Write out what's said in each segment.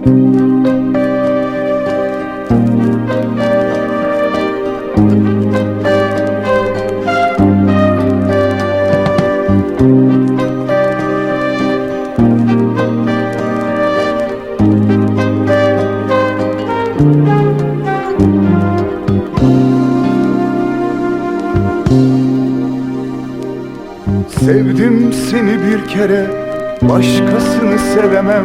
Sevdim seni bir kere Başkasını sevemem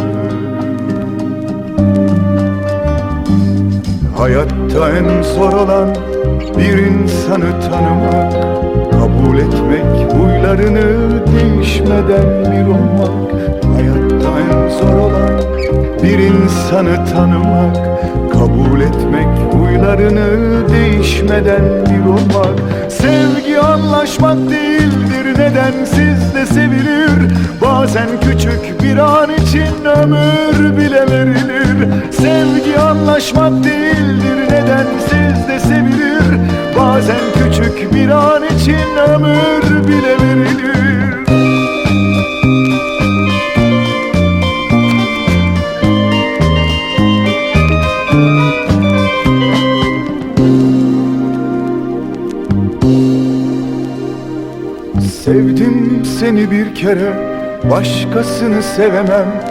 Hayatta en zor olan bir insanı tanımak Kabul etmek, huylarını değişmeden bir olmak. Hayatta en zor olan bir insanı tanımak Kabul etmek, huylarını değişmeden bir olmak. Sevgi anlaşmak değildir, nedensiz de sevilir? Bazen küçük bir an için ömür bile verilir Sevgi anlaşmak değildir, nedensiz de sevilir? Bazen küçük bir an için ömür bile verilir. Sevdim seni bir kere Başkasını sevemem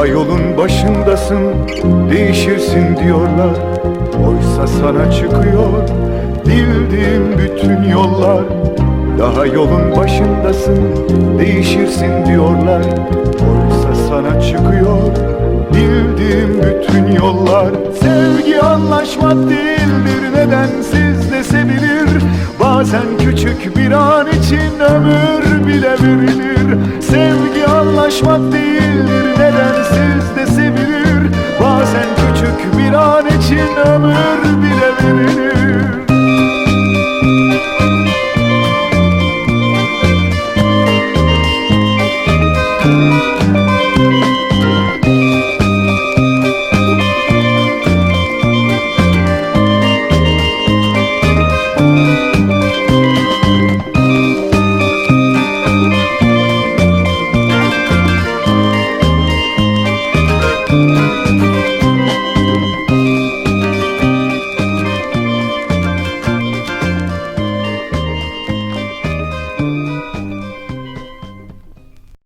Daha yolun başındasın Değişirsin diyorlar. Oysa sana çıkıyor Bildiğim bütün yollar. Daha yolun başındasın Değişirsin diyorlar. Oysa sana çıkıyor Bildiğim bütün yollar. Sevgi anlaşmak değildir Nedensiz de sevilir? Bazen küçük bir an için ömür bile verilir. Sevgi